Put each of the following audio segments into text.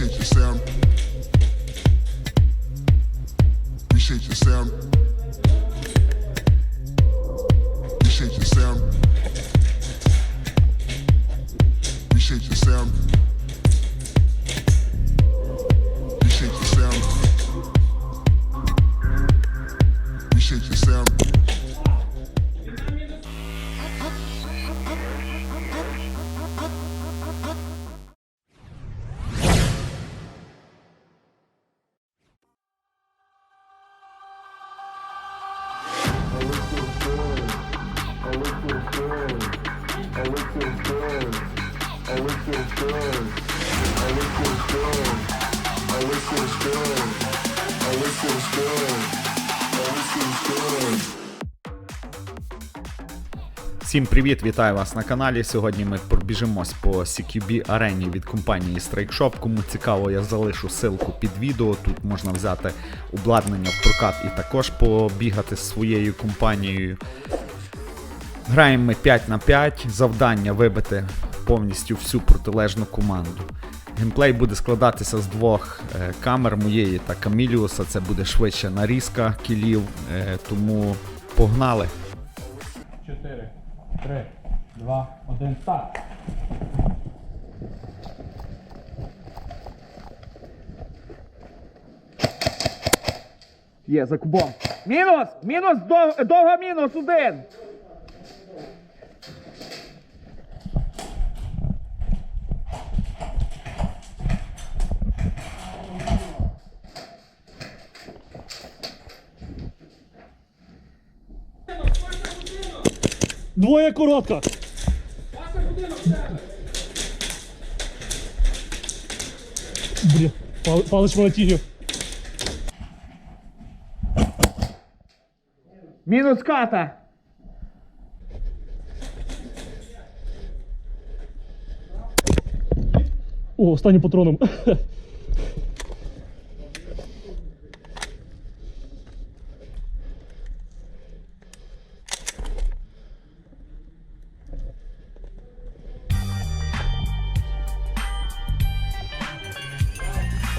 shake yourself. Всім привіт, вітаю вас на каналі. Сьогодні ми пробіжимось по CQB арені від компанії Strike Shop. Кому цікаво, я залишу ссылку під відео. Тут можна взяти обладнання в прокат і також побігати з своєю компанією. Граємо ми 5 на 5, завдання вибити повністю всю протилежну команду. Геймплей буде складатися з двох е, камер моєї та Каміліуса. Це буде швидше нарізка кілів, е, тому погнали. 4, 3, 2, 1, старт. Є, за кубом. Мінус! Мінус! Дов... Довго мінус один! Двоє коротка. Бля, пал- палич молотінів. Мінус ката! О, останнім патроном.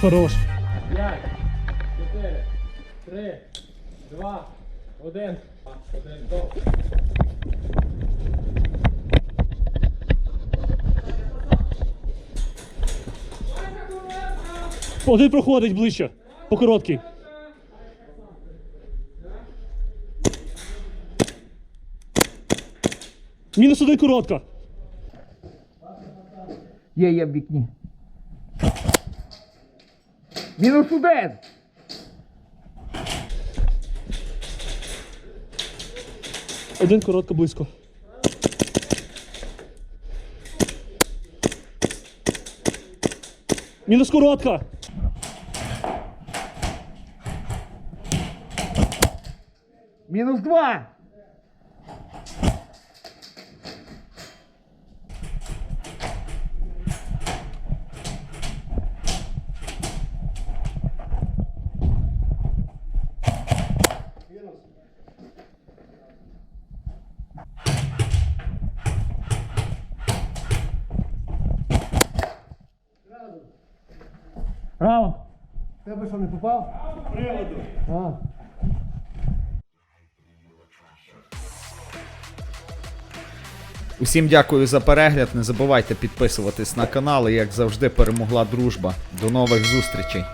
Хорош. 5, 4, 3, 2, 1. 1, до. Один проходить ближче. По короткій. Мінус один коротка. Є, є в вікні. Мінус один! Один коротко близько. Мінус коротка. Мінус два! Раунд. Тебе що не попав? Приводу. А. Усім дякую за перегляд. Не забувайте підписуватись на канал. І як завжди, перемогла дружба. До нових зустрічей!